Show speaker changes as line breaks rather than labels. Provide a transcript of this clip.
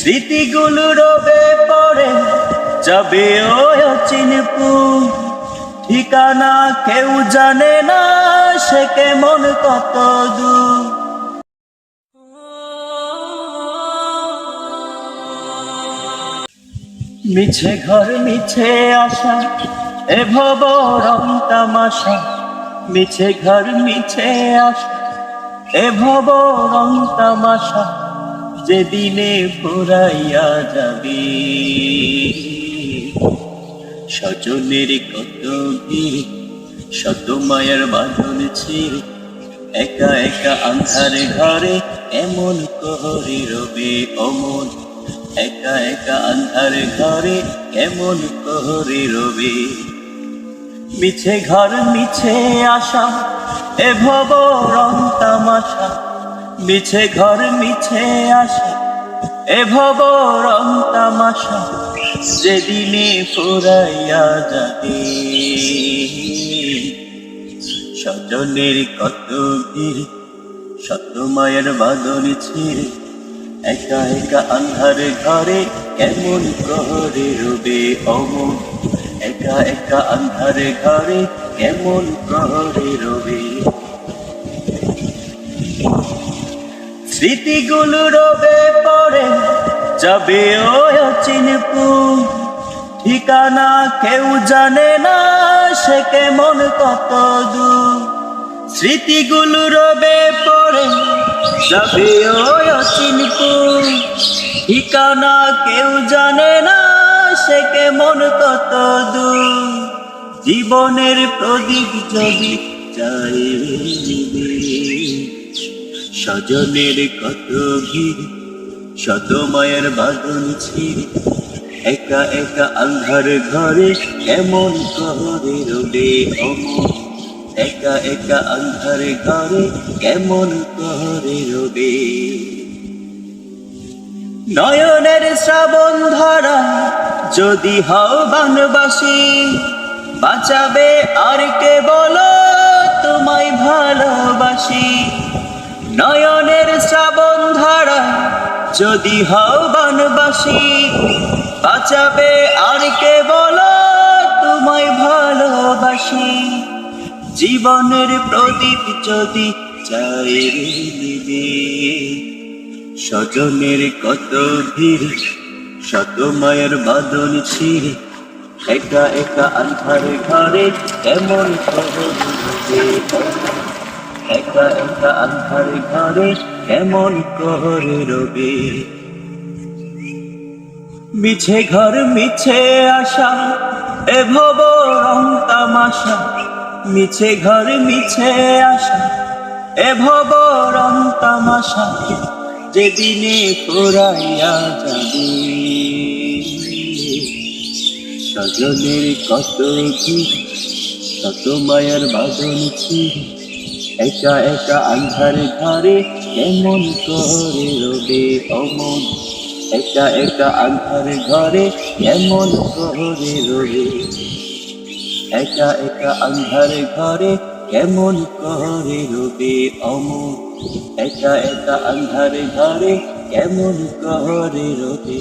স্মৃতিগুলো রবে পড়ে, যাবে ওই চিনপু। ঠিকানা কেউ জানে না, সে কেমন কত দূর। মিছে ঘর, মিছে আশা, এ ভব রং তামাশা। মিছে ঘর, মিছে আশা, এ ভব রং তামাশা। যেদিনে ফুরাইয়া যাবে। স্বজনের কত শত মায়ের বাঁধন একা একা আন্ধারে ঘরে এমন করে রবে অমন। একা একা আন্ধারে ঘরে এমন করে রবে। মিছে ঘর, মিছে আশা, এ ভব রং তামাশা। মিছে ঘর মিছে আশা এ ভব তামাশা, যেদিনে ফুরাইয়া যাবে। স্বজনের কত ভিড়, শত মায়ের বাদন ছিঁড়ে, একা একা আন্ধারে ঘরে কেমন করে রবে অমন? একা একা আন্ধারে ঘরে কেমন করে রবে স্মৃতিগুলো রবে পড়ে, যাবে চিনপু। ঠিকানা কেউ জানে না, সে কেমন কত দূর। স্মৃতিগুলো রবে পড়ে, যাবে চিনপু। ঠিকানা কেউ জানে না, সে কেমন কত দূর। জীবনের প্রদীপ যদি চাই স্বজনের কত ভিড় শত মায়ের বাদন ছিঁড়ে। একা একা আন্ধার ঘরে কেমন করে রবে অমন একা একা আন্ধার ঘরে কেমন করে রবে নয়নের শ্রাবণ ধরা যদি হও বানবাসী, বাঁচাবে আর কে বলো তোমায় ভালোবাসি। নয়নের শ্রাবণ ধারা যদি হও বানবাসী, বাঁচাবে আর কে বলো তোমায় ভালোবাসি? জীবনের প্রদীপ যদি চাই স্বজনের কত ভিড়, শত মায়ের বাদন ছিঁড়ে, একা একা আন্ধার ঘরে কেমন করে একা একা ঘরে কেমন করে রবে? মিছে ঘর, মিছে আশা, এ ভব রং তামাশা। মিছে ঘর, মিছে আশা, এ ভব রং তামাশা যেদিনে ফুরাইয়া যাবে। স্বজনের কত ভিড় শত মায়ের বাদন ছিঁড়ে একা একা আন্ধার ঘরে কেমন করে রবে অমন। একা একা আন্ধার ঘরে কেমন করে রবে একা একা আন্ধার ঘরে কেমন করে রবে অমন। একা একা আন্ধার ঘরে কেমন করে রবে